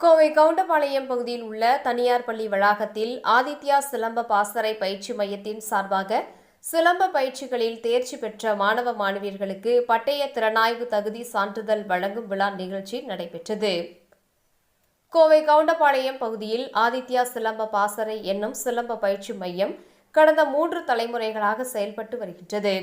கோவை கவுண்டபாளையம் பகுதியில் உள்ள தனியார் பள்ளி வளாகத்தில் ஆதித்யா சிலம்ப பாசறை பயிற்சி மையத்தின் சார்பாக சிலம்ப பயிற்சிகளில் தேர்ச்சி பெற்ற மாணவ மாணவியர்களுக்கு பட்டய திறனாய்வு தகுதி சான்றிதழ் வழங்கும் விழா நிகழ்ச்சி நடைபெற்றது. கோவை கவுண்டபாளையம் பகுதியில் ஆதித்யா சிலம்ப பாசறை என்னும் சிலம்ப பயிற்சி மையம் கடந்த மூன்று தலைமுறைகளாக செயல்பட்டு வருகின்றது.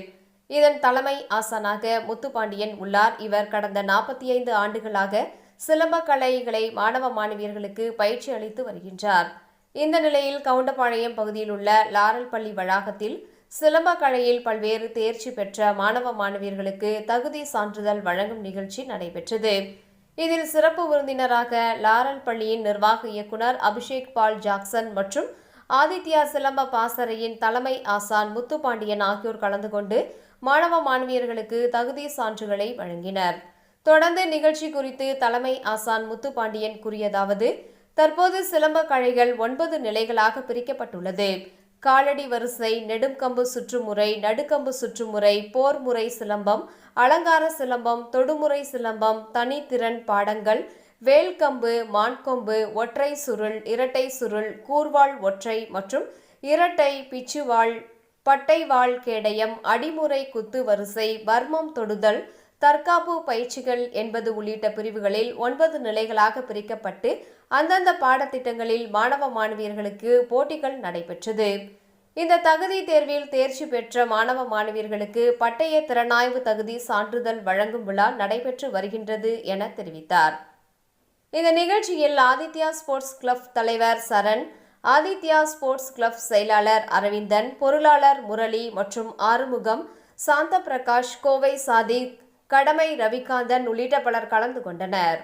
இதன் தலைமை ஆசானாக முத்துப்பாண்டியன் உள்ளார். இவர் கடந்த நாற்பத்தி ஐந்து ஆண்டுகளாக சிலம்ப கலைகளை மாணவ மாணவியர்களுக்கு பயிற்சி அளித்து வருகின்றார். இந்த நிலையில் கவுண்டபாளையம் பகுதியில் உள்ள லாரல் பள்ளி வளாகத்தில் சிலம்ப கலையில் பல்வேறு தேர்ச்சி பெற்ற மாணவ மாணவியர்களுக்கு தகுதி சான்றிதழ் வழங்கும் நிகழ்ச்சி நடைபெற்றது. இதில் சிறப்பு விருந்தினராக லாரல் பள்ளியின் நிர்வாக இயக்குனர் அபிஷேக் பால் ஜாக்சன் மற்றும் ஆதித்யா சிலம்ப பாசறையின் தலைமை ஆசான் முத்துப்பாண்டியன் ஆகியோர் கலந்து கொண்டு மாணவ மாணவியர்களுக்கு தகுதி சான்றுகளை வழங்கினர். தொடர்ந்து நிகழ்ச்சி குறித்து தலைமை ஆசான் முத்துப்பாண்டியன் கூறியதாவது தற்போது சிலம்ப கலைகள் ஒன்பது நிலைகளாக பிரிக்கப்பட்டுள்ளது. காலடி வரிசை நெடுங்கம்பு சுற்றுமுறை நடுக்கம்பு சுற்றுமுறை போர் முறை சிலம்பம் அலங்கார சிலம்பம் தொடுமுறை சிலம்பம் தனித்திறன் பாடங்கள் வேல்கம்பு மான்கொம்பு ஒற்றை சுருள் இரட்டை சுருள் கூர்வாள் ஒற்றை மற்றும் இரட்டை பிச்சுவாள் பட்டைவாள் கேடயம் அடிமுறை குத்து வரிசை வர்மம் தொடுதல் தற்காப்பு பயிற்சிகள் என்பது உள்ளிட்ட பிரிவுகளில் ஒன்பது நிலைகளாக பிரிக்கப்பட்டு அந்தந்த பாடத்திட்டங்களில் மாணவ மாணவியர்களுக்கு போட்டிகள் நடைபெற்றது. இந்த தகுதி தேர்வில் தேர்ச்சி பெற்ற மாணவ மாணவியர்களுக்கு பட்டய திறனாய்வு தகுதி சான்றிதழ் வழங்கும் விழா நடைபெற்று வருகின்றது என தெரிவித்தார். இந்த நிகழ்ச்சியில் ஆதித்யா ஸ்போர்ட்ஸ் கிளப் தலைவர் சரண் ஆதித்யா ஸ்போர்ட்ஸ் கிளப் செயலாளர் அரவிந்தன் பொருளாளர் முரளி மற்றும் ஆறுமுகம் சாந்த பிரகாஷ் கோவை சாதிக் கடமை ரவிகாந்தன் உள்ளிட்ட பலர் கலந்து கொண்டனர்.